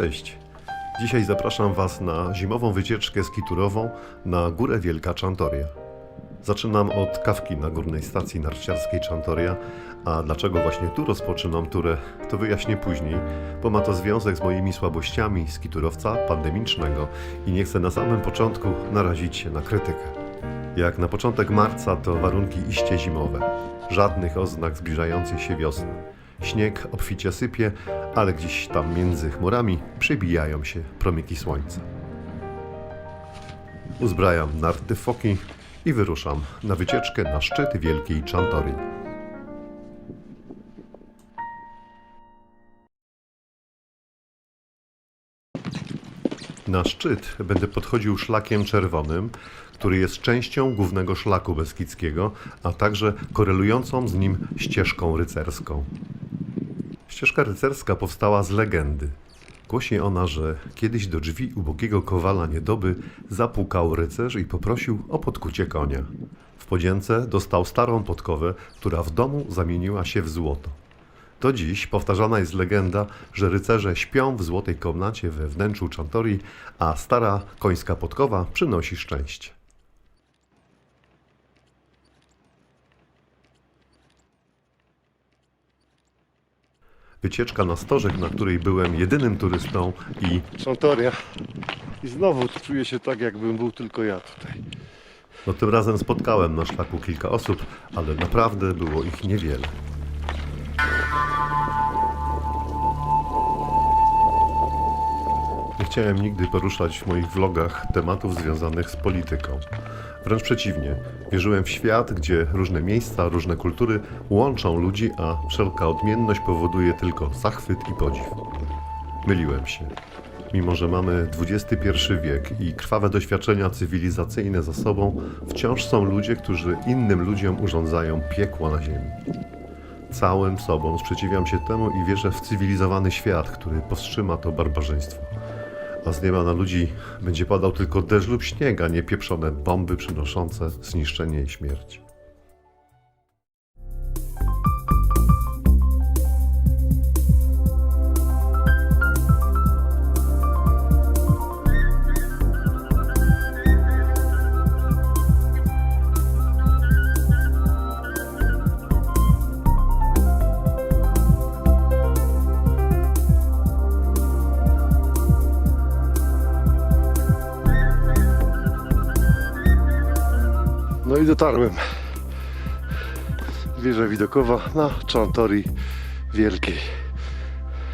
Cześć! Dzisiaj zapraszam Was na zimową wycieczkę skiturową na Górę Wielka Czantoria. Zaczynam od kawki na górnej stacji narciarskiej Czantoria, a dlaczego właśnie tu rozpoczynam turę, to wyjaśnię później, bo ma to związek z moimi słabościami skiturowca pandemicznego i nie chcę na samym początku narazić się na krytykę. Jak na początek marca to warunki iście zimowe. Żadnych oznak zbliżającej się wiosny. Śnieg obficie sypie, ale gdzieś tam między chmurami przebijają się promyki słońca. Uzbrajam narty foki i wyruszam na wycieczkę na szczyt Wielkiej Czantorii. Na szczyt będę podchodził szlakiem czerwonym, który jest częścią głównego szlaku beskidzkiego, a także korelującą z nim ścieżką rycerską. Ścieżka rycerska powstała z legendy. Głosi ona, że kiedyś do drzwi ubogiego kowala niedoby zapukał rycerz i poprosił o podkucie konia. W podzięce dostał starą podkowę, która w domu zamieniła się w złoto. Do dziś powtarzana jest legenda, że rycerze śpią w złotej komnacie we wnętrzu Czantorii, a stara końska podkowa przynosi szczęście. Wycieczka na stożek, na której byłem jedynym turystą i Szantoria. I znowu czuję się tak, jakbym był tylko ja tutaj. no tym razem spotkałem na szlaku kilka osób, ale naprawdę było ich niewiele. Chciałem nigdy poruszać w moich vlogach tematów związanych z polityką. Wręcz przeciwnie, wierzyłem w świat, gdzie różne miejsca, różne kultury łączą ludzi, a wszelka odmienność powoduje tylko zachwyt i podziw. Myliłem się. Mimo, że mamy XXI wiek i krwawe doświadczenia cywilizacyjne za sobą, wciąż są ludzie, którzy innym ludziom urządzają piekło na ziemi. Całym sobą sprzeciwiam się temu i wierzę w cywilizowany świat, który powstrzyma to barbarzyństwo. A z nieba na ludzi będzie padał tylko deszcz lub śnieg, a nie pieprzone bomby przynoszące zniszczenie i śmierć. I dotarłem. Wieża widokowa na Czantorii Wielkiej.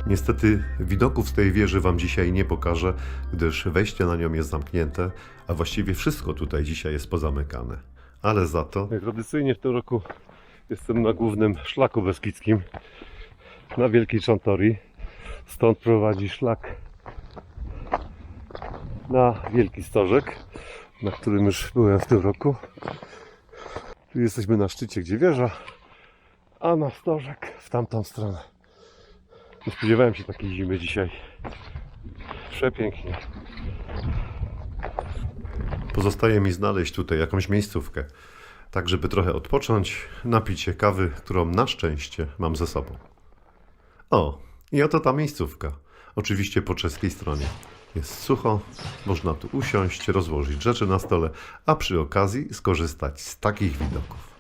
Niestety widoków z tej wieży Wam dzisiaj nie pokażę, gdyż wejście na nią jest zamknięte, a właściwie wszystko tutaj dzisiaj jest pozamykane. Ale za to Jak tradycyjnie w tym roku jestem na głównym szlaku beskidzkim na Wielkiej Czantorii. Stąd prowadzi szlak na Wielki Stożek, na którym już byłem w tym roku. Tu jesteśmy na szczycie, gdzie wieża, a na stożek w tamtą stronę. Nie spodziewałem się takiej zimy dzisiaj. Przepięknie. pozostaje mi znaleźć tutaj jakąś miejscówkę, tak żeby trochę odpocząć, napić się kawy, którą na szczęście mam ze sobą. O, i oto ta miejscówka. Oczywiście po czeskiej stronie. Jest sucho, można tu usiąść, rozłożyć rzeczy na stole, a przy okazji skorzystać z takich widoków.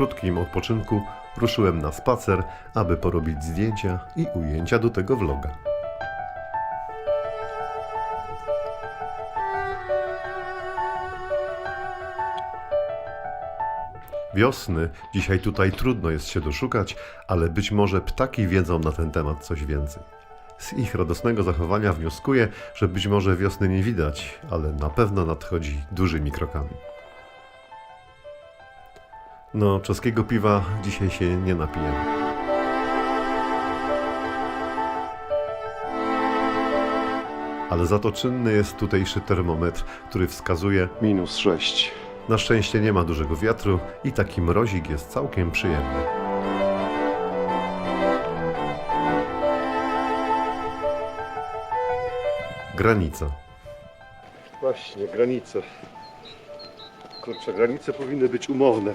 Krótkim odpoczynku ruszyłem na spacer, aby porobić zdjęcia i ujęcia do tego vloga. Wiosny dzisiaj tutaj trudno jest się doszukać, ale być może ptaki wiedzą na ten temat coś więcej. Z ich radosnego zachowania wnioskuję, że być może wiosny nie widać, ale na pewno nadchodzi dużymi krokami. No, czeskiego piwa dzisiaj się nie napijemy. ale za to czynny jest tutejszy termometr, który wskazuje minus 6. Na szczęście nie ma dużego wiatru i taki mrozik jest całkiem przyjemny. Granica. Właśnie, granice. Kurczę, granice powinny być umowne.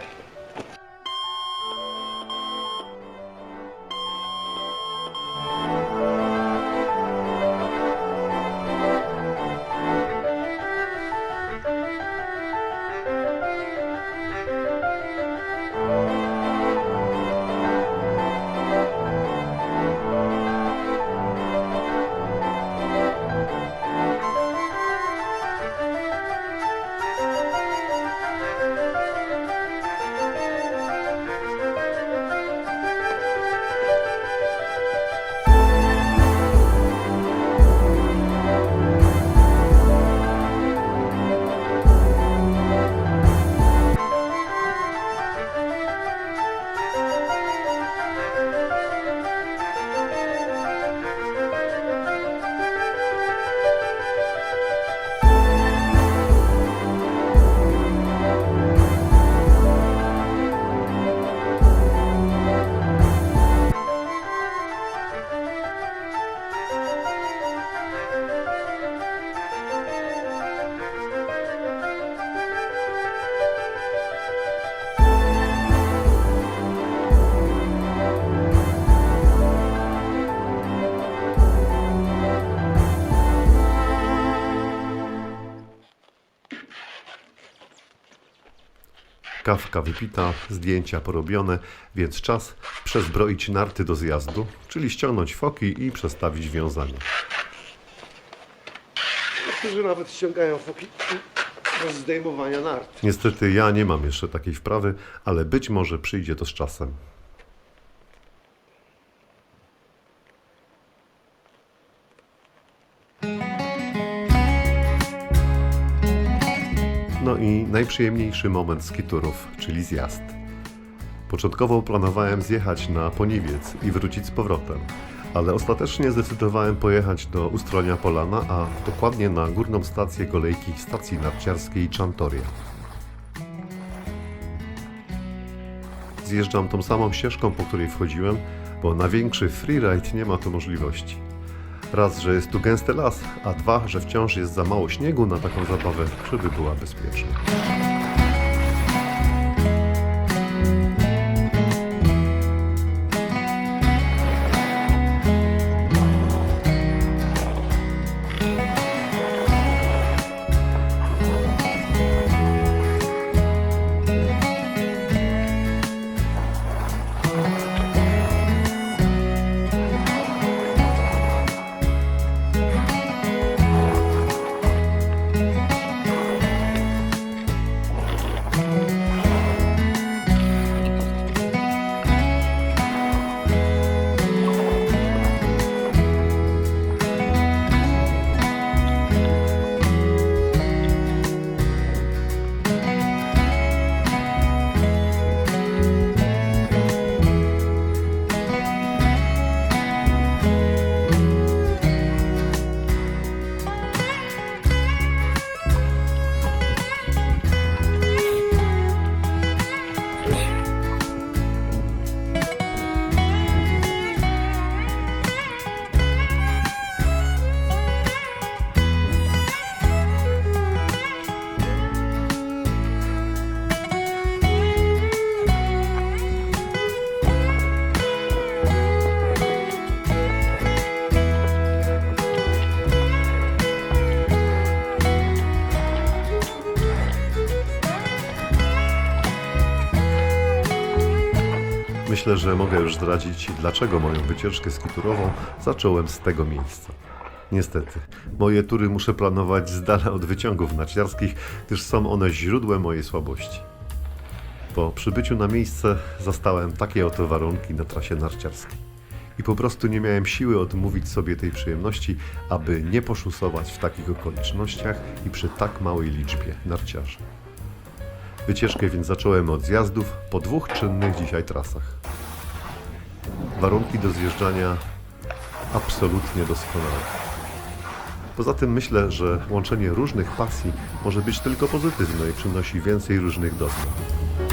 Kawka wypita, zdjęcia porobione, więc czas przezbroić narty do zjazdu, czyli ściągnąć foki i przestawić wiązanie. Niektórzy nawet ściągają foki do zdejmowania nart. Niestety ja nie mam jeszcze takiej wprawy, ale być może przyjdzie to z czasem. Najprzyjemniejszy moment skiturów, czyli zjazd. Początkowo planowałem zjechać na Poniwiec i wrócić z powrotem, ale ostatecznie zdecydowałem pojechać do Ustronia Polana, a dokładnie na górną stację kolejki stacji narciarskiej Czantoria. Zjeżdżam tą samą ścieżką, po której wchodziłem, bo na większy freeride nie ma tu możliwości. Raz, że jest tu gęsty las, a dwa, że wciąż jest za mało śniegu na taką zabawę, żeby była bezpieczna. Myślę, że mogę już zdradzić, dlaczego moją wycieczkę skiturową zacząłem z tego miejsca. Niestety, moje tury muszę planować z dala od wyciągów narciarskich, gdyż są one źródłem mojej słabości. Po przybyciu na miejsce zastałem takie oto warunki na trasie narciarskiej. I po prostu nie miałem siły odmówić sobie tej przyjemności, aby nie poszusować w takich okolicznościach i przy tak małej liczbie narciarzy. Wycieczkę więc zacząłem od zjazdów po dwóch czynnych dzisiaj trasach. Warunki do zjeżdżania absolutnie doskonałe. Poza tym myślę, że łączenie różnych pasji może być tylko pozytywne i przynosi więcej różnych doznań.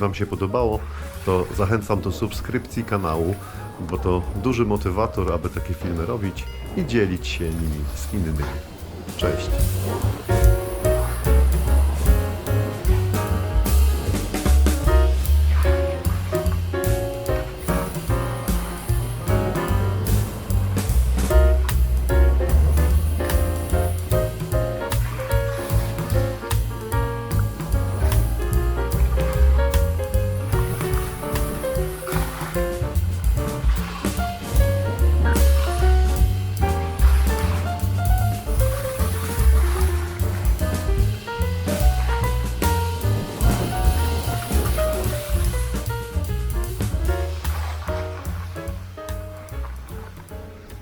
Wam się podobało, to zachęcam do subskrypcji kanału, bo to duży motywator, aby takie filmy robić i dzielić się nimi z innymi. Cześć!